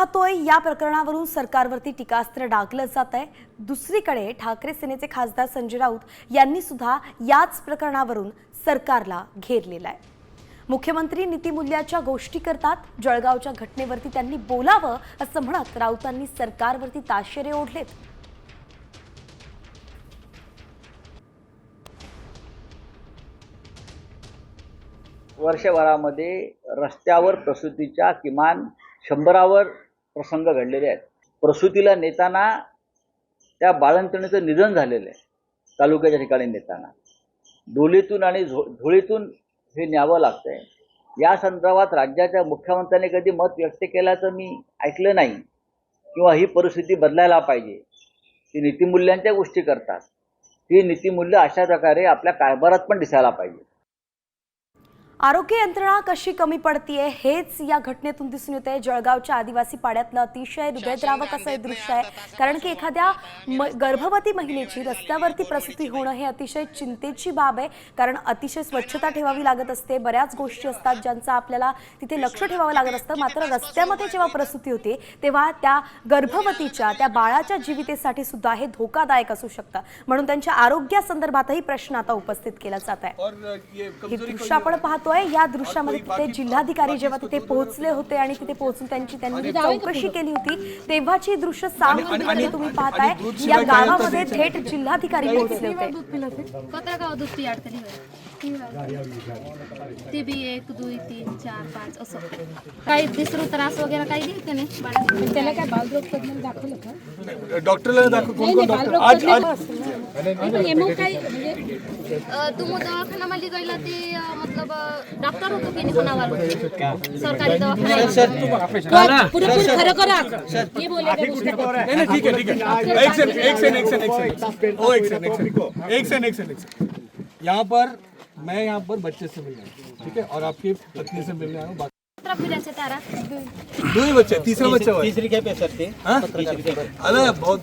पाहतोय या प्रकरणावरून सरकारवरती टीकास्त्र डागलं जात आहे. दुसरीकडे ठाकरे सेनेचे खासदार संजय राऊत यांनी सुद्धा याच प्रकरणावरून सरकारला घेरलेलं आहे मुख्यमंत्री नीतीमूल्याच्या गोष्टी करतात जळगावच्या घटनेवरती त्यांनी बोलावं असं म्हणत राऊतांनी सरकारवरती ताशेरे ओढलेत. वर्षभरामध्ये रस्त्यावर प्रसूतीच्या किमान शंभरावर प्रसंग घडलेले आहेत. प्रसूतीला नेताना त्या बाळंतणीचं निधन झालेलं आहे. तालुक्याच्या ठिकाणी नेताना. डोलीतून आणि झो धुळीतून हे न्यावं लागतंय. या संदर्भात राज्याच्या मुख्यमंत्र्यांनी कधी मत व्यक्त केल्याचं मी ऐकलं नाही. किंवा ही परिस्थिती बदलायला पाहिजे. ती नीतिमूल्यांच्या गोष्टी करतात. ती नीतिमूल्य अशा प्रकारे आपल्या कारभारात पण दिसायला पाहिजे. आरोग्य यंत्रणा कशी कमी पडतीये हेच या घटनेतून दिसून येते जळगावच्या आदिवासी पाड्यातलं अतिशय हृदयद्रावक असं हे दृश्य आहे. कारण की एखाद्या म- गर्भवती महिलेची रस्त्यावरती प्रसूती होणं हे अतिशय चिंतेची बाब आहे. कारण अतिशय स्वच्छता ठेवावी लागत असते. बऱ्याच गोष्टी असतात ज्यांचा आपल्याला तिथे लक्ष ठेवावं लागत असतं. मात्र रस्त्यामध्ये जेव्हा प्रसूती होते तेव्हा त्या गर्भवतीच्या त्या बाळाच्या जीवितेसाठी सुद्धा हे धोकादायक असू शकतं. म्हणून त्यांच्या आरोग्यासंदर्भातही प्रश्न आता उपस्थित केला जात आहे. हे दृश्य आपण पाहतोय या दृश्यामध्ये तिथे जिल्हाधिकारी जेव्हा तिथे पोहोचले होते आणि तिथे पोहोचून त्यांची त्यांनी चौकशी केली होती तेव्हाची दृश्य सामूहिक तुम्ही पाहताय. या गावामध्ये थेट जिल्हाधिकारी पोहोचले होते. ते बी एक दुई तीन चार पाच असं. काही तिसरं त्रास वगैरे काही दिली त्याने बाळाला? त्याला काय बालरोग तज्ञ दाखवलं का? डॉक्टरला दाखव कोण कोण डॉक्टर? आज आज नाही, पण काय म्हणजे अ, ते अ, मतलब अ, डॉक्टर होतो की नाही कोणावर? सरकारी दवाखाना पुरेपूर खरं करा. हे बोले ते गोष्ट नहीं नहीं ठीक है ठीक है एक सेकंड एक सेकंड एक सेकंड एक सेकंड. ओ एक सेकंड एक सेकंड एक सेकंड एक सेकंड एक सेकंड. यहाँ पर मैं यहाँ पर बच्चे से मिलने आया हूँ, ठीक है? और आपकी पत्नी से मिलने आया हूँ दो ही बच्चे तीसरा बच्चा हुआ। है तीसरी सर ते हाँ? अरे बहुत